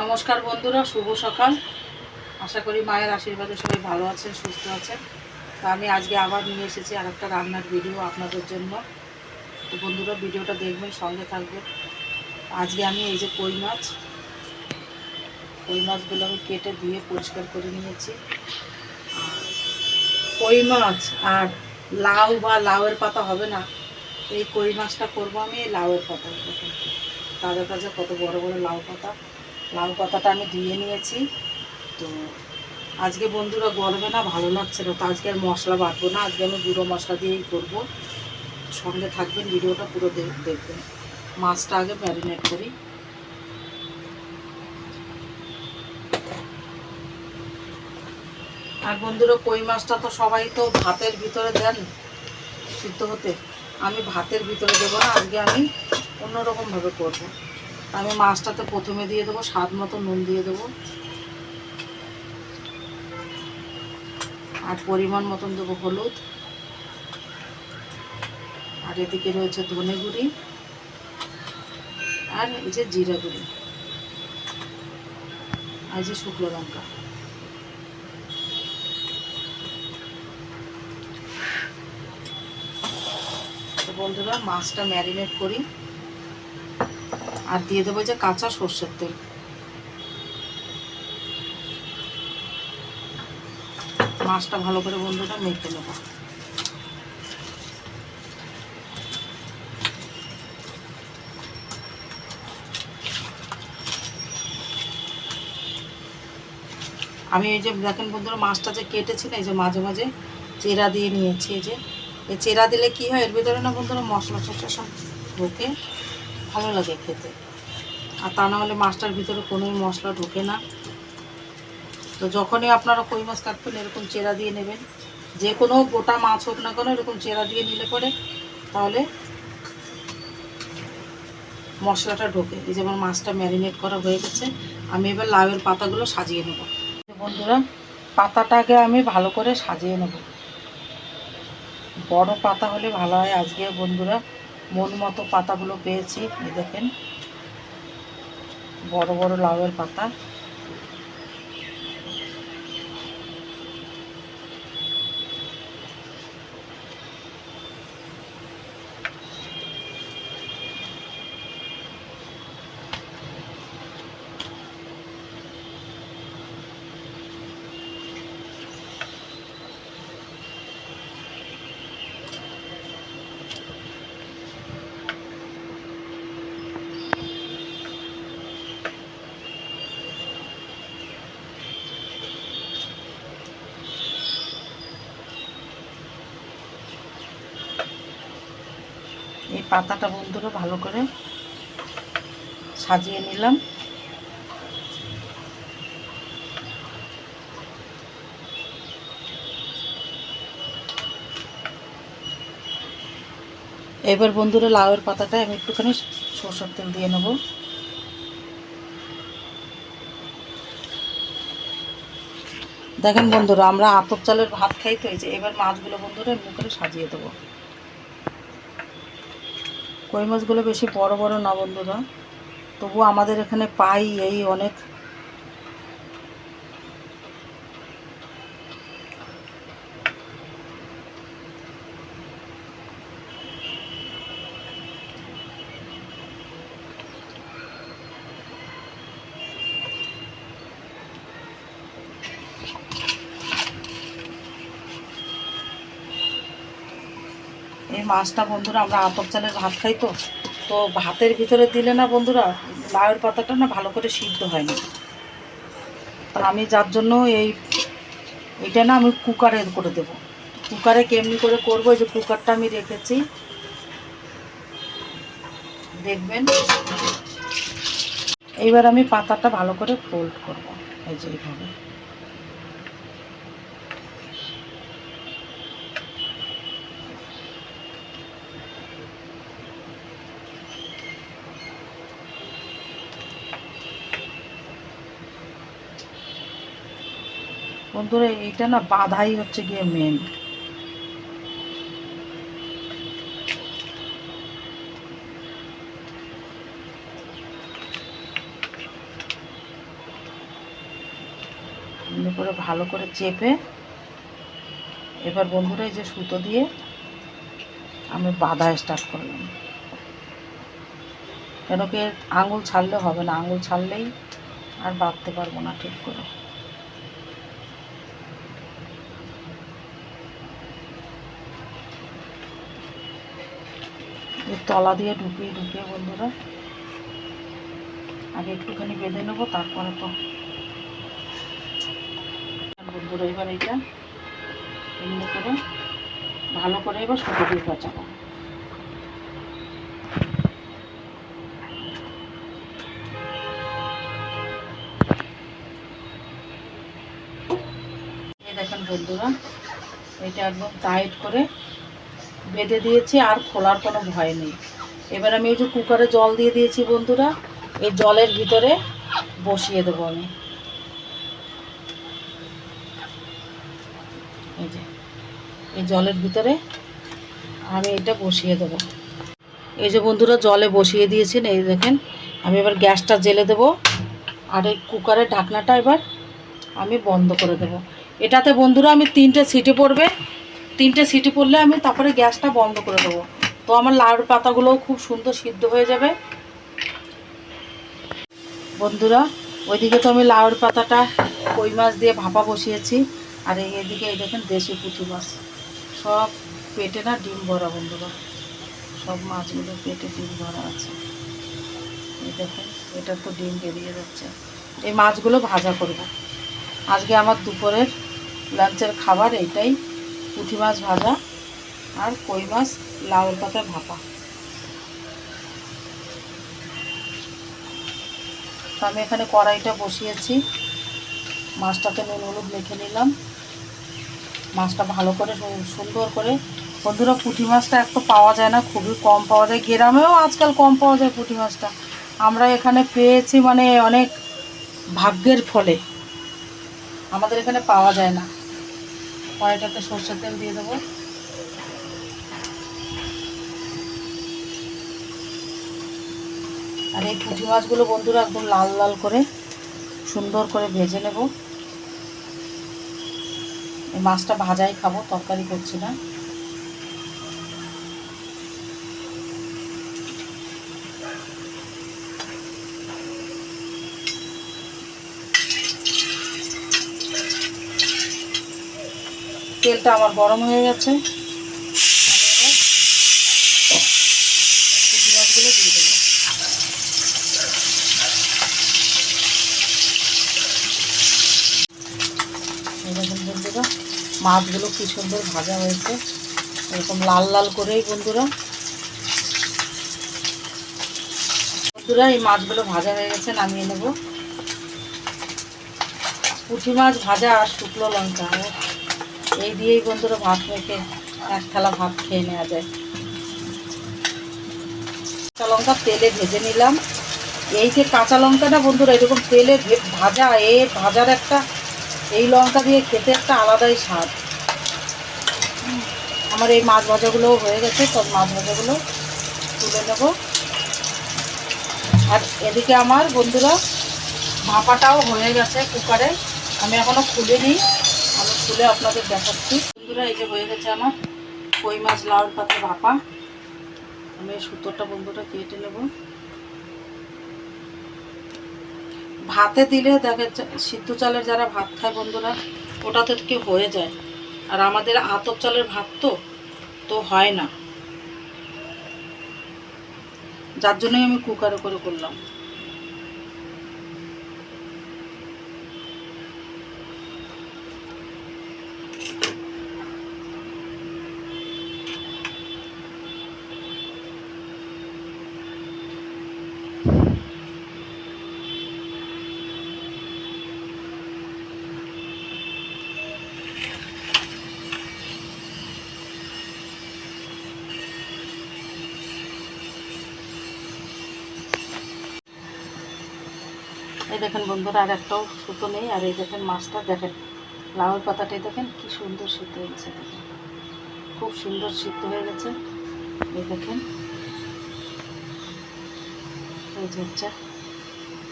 নমস্কার বন্ধুরা, শুভ সকাল। আশা করি মায়ের আশীর্বাদে সবাই ভালো আছেন, সুস্থ আছেন। তো আমি আজকে আবার নিয়ে এসেছি আর একটা রান্নার ভিডিও আপনাদের জন্য। তো বন্ধুরা ভিডিওটা দেখবেন, সঙ্গে থাকবেন। আজকে আমি এই যে কই মাছ, কই মাছগুলো আমি কেটে ধুয়ে পরিষ্কার করে নিয়েছি। কই মাছ আর লাউ বা লাউয়ের পাতা হবে না, এই কই মাছটা করব আমি লাউয়ের পাতা। তাজা তাজা কত বড় বড় লাউ পাতা। লাউ পাতাটা আমি ধুয়ে নিয়েছি। তো আজকে বন্ধুরা গরমে না ভালো লাগছে না, তো আজকে আর মশলা বাটবো না, আজকে আমি গুঁড়ো মশলা দিয়েই করব। সঙ্গে থাকবেন, ভিডিওটা পুরো দেখবেন। মাছটা আগে ম্যারিনেট করি। আর বন্ধুরা কই মাছটা তো সবাই তো ভাতের ভিতরে দেন সিদ্ধ হতে। আমি ভাতের ভিতরে দেবো না, আজকে আমি অন্যরকমভাবে করব। আমি মাছটাতে প্রথমে দিয়ে দেবো, স্বাদ মতো নুন দিয়ে দেবো। আর পরিমাণ মতন দেবো হলুদ। আর এদিকে রয়েছে ধনে গুঁড়ি আর এই যে জিরা গুঁড়ি। আর যে শুকনো লঙ্কা। বন্ধুরা, মাছটা ম্যারিনেট করি। আর দিয়ে দেবো যে কাঁচা সর্ষের তেল। মাছটা ভালো করে বন্ধুটা মেখে নেব। আমি এই যে দেখেন বন্ধুরা মাছটা যে কেটেছি না, এই যে মাঝে মাঝে চেরা দিয়ে নিয়েছি এই যে। এই চেরা দিলে কি হয়? এর ভিতরে না বন্ধুরা মশলা টশলা সব ঢোকে। ভালো লাগে খেতে। আর তা না হলে মাছটার ভিতরে কোনোই মশলা ঢোকে না। তো যখনই আপনারা কই মাছ কাটবেন, এরকম চেরা দিয়ে নেবেন। যে কোনো গোটা মাছ হোক না কেন, এরকম চেরা দিয়ে নিলে পরে তাহলে মশলাটা ঢোকে। এই যেমন মাছটা ম্যারিনেট করা হয়ে গেছে, আমি এবার লাউয়ের পাতাগুলো সাজিয়ে নেব। বন্ধুরা, পাতাটাকে আমি ভালো করে সাজিয়ে নেব। বড় পাতা হলে ভালো হয় আজকে বন্ধুরা। মন মতো পাতাগুলো পেয়েছি দেখেন। বড় বড় লাউয়ের পাতা। পাতাটা বন্ধুরা ভালো করে সাজিয়ে নিলাম। এবার বন্ধুরা লাউয়ের পাতাটা আমি একটুখানি সরষের তেল দিয়ে নেব। দেখেন বন্ধুরা, আমরা আতপ চালের ভাত খাই তো, এই যে এবার মাছগুলো বন্ধুরা করে সাজিয়ে দেবো। কই মাছগুলো বেশি বড় বড় না বন্ধুরা? তবু আমাদের এখানে পাই এই অনেক। এই মাছটা বন্ধুরা আমরা আতপ চালের ভাত খাই তো। তো ভাতের ভিতরে দিলে না বন্ধুরা লাউয়ের পাতাটা না ভালো করে সিদ্ধ হয় না। তা আমি যার জন্য এই, এটা না আমি কুকারে করে দেব। কুকারে কেমনি করে করব যে কুকারটা আমি রেখেছি। দেখবেন। এইবার আমি পাতাটা ভালো করে ফোল্ড করব। এই যে এইভাবে। বন্ধুরা, এইটা না বাধাই হচ্ছে গিয়ে মেন এমনি করে ভালো করে চেপে, এবার বন্ধুরা এই যে সুতো দিয়ে আমি বাঁধা স্টার্ট করলাম। কেন কি আঙুল ছাড়লে হবে না, আঙুল ছাড়লেই আর বাঁধতে পারব না ঠিক করে। তলা দিয়ে ঢুকিয়ে ঢুকিয়ে বন্ধুরা, আগে একটুখানি বেঁধে নেব, তারপরে তো বন্ধুরা এবার এইটা এমনি করে, ভালো করে এবার সুতো দিয়ে কাচাবো দেখেন বন্ধুরা, এটা একদম টাইট করে বেঁধে দিয়েছি, আর খোলার কোনো ভয় নেই। এবার আমি এই যে কুকারে জল দিয়ে দিয়েছি বন্ধুরা, এই জলের ভিতরে বসিয়ে দেবো আমি। এই যে, এই জলের ভিতরে আমি এটা বসিয়ে দেবো। এই যে বন্ধুরা, জলে বসিয়ে দিয়েছেন এই দেখেন, আমি এবার গ্যাসটা জেলে দেবো, আর এই কুকারের ঢাকনাটা এবার আমি বন্ধ করে দেবো। এটাতে বন্ধুরা, আমি তিনটে সিটি পড়বে তিনটে সিটি পড়লে আমি তারপরে গ্যাসটা বন্ধ করে দেবো। তো আমার লাউর পাতাগুলোও খুব সুন্দর সিদ্ধ হয়ে যাবে। বন্ধুরা, ওইদিকে তো আমি লাউর পাতাটা কই মাছ দিয়ে ভাপা বসিয়েছি, আর এদিকে এই দেখেন দেশি পুঁটি মাছ। সব পেটে না ডিম ভরা বন্ধুরা। সব মাছগুলো পেটে ডিম ভরা আছে। এই দেখেন, এটা তো ডিম বেরিয়ে যাচ্ছে। এই মাছগুলো ভাজা করব। আজকে আমার দুপুরের লাঞ্চের খাবার এইটাই। পুঁটি মাছ ভাজা আর কই মাছ লাউর পাতায় ভাপা। তো আমি এখানে কড়াইটা বসিয়েছি। মাছটাতে নুন হলুদ মেখে নিলাম। মাছটা ভালো করে সুন্দর করে। বন্ধুরা, পুঁটি মাছটা একটু পাওয়া যায় না, খুবই কম পাওয়া যায়। গ্রামেও আজকাল কম পাওয়া যায় পুঁটি মাছটা। আমরা এখানে পেয়েছি মানে অনেক ভাগ্যের ফলে। আমাদের এখানে পাওয়া যায় না। কড়াইটাতে সর্ষের তেল দিয়ে দেবো। আর এই পুঁটি মাছগুলো বন্ধুরা একদম লাল লাল করে সুন্দর করে ভেজে নেব। এই মাছটা ভাজাই খাব, তরকারি করছি না। তেলটা আমার গরম হয়ে গেছে। মাছগুলো বন্ধুরা, মাছগুলো কি সুন্দর ভাজা হয়েছে। এরকম লাল লাল করেই বন্ধুরা। বন্ধুরা, এই মাছগুলো ভাজা হয়ে গেছে, নামিয়ে নেব। পুঁটি মাছ ভাজা আর শুকনো লঙ্কা। এই দিয়েই বন্ধুরা ভাত মেখে এক থালা ভাত খেয়ে নেওয়া যায়। কাঁচা লঙ্কা তেলে ভেজে নিলাম। এই যে কাঁচা লঙ্কাটা বন্ধুরা, এরকম তেলে ভাজা, এ ভাজার একটা, এই লঙ্কা দিয়ে খেতে একটা আলাদাই স্বাদ। আমার এই মাছ ভাজাগুলোও হয়ে গেছে, সব মাছ ভাজাগুলো তুলে নেব। আর এদিকে আমার বন্ধুরা ভাপাটাও হয়ে গেছে কুকারে, আমি এখনও খুলিনি। আমি খুলে আপনাদের দেখাচ্ছি। বন্ধুরা, এই যে হয়ে গেছে আমার কই মাছ, লাউর পাতে ভাপা। আমি এই সুতোটা বন্ধুরা কেটে নেব। ভাতে দিলে দেখে সিদ্ধ চালের যারা ভাত খায় বন্ধুরা ওটাতে কি হয়ে যায়। আর আমাদের আতপ চালের ভাত তো তো হয় না। যার জন্যই আমি কুকারে করে করলাম। এই দেখেন বন্ধুরা, আর একটাও সুতো নেই, আর এই দেখেন মাছটা দেখেন। লাউর পাতাটাই দেখেন, কি সুন্দর সিদ্ধ হয়ে গেছে দেখেন। খুব সুন্দর সিদ্ধ হয়ে গেছে। এই দেখেন। এই যে হচ্ছে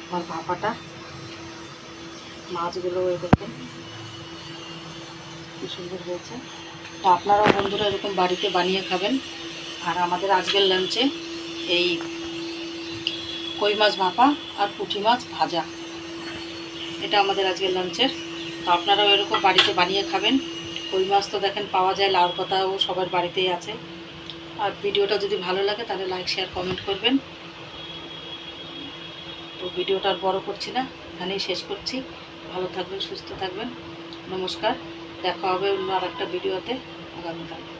আমার ভাপাটা। মাছগুলো এই দেখেন, কি সুন্দর হয়েছে। তো আপনারাও বন্ধুরা এরকম বাড়িতে বানিয়ে খাবেন। আর আমাদের আজকের লাঞ্চে এই কই মাছ ভাপা আর পুঁটি মাছ ভাজা। এটা আমাদের আজকের লাঞ্চের। তো আপনারাও এরকম বাড়িতে বানিয়ে খাবেন। কই মাছ তো দেখেন পাওয়া যায়, লাউর পাতাও সবার বাড়িতেই আছে। আর ভিডিওটা যদি ভালো লাগে তাহলে লাইক, শেয়ার, কমেন্ট করবেন। তো ভিডিওটা আর বড় করছি না, এখানেই শেষ করছি। ভালো থাকবেন, সুস্থ থাকবেন। নমস্কার, দেখা হবে অন্য আর একটা ভিডিওতে। আগামীকাল।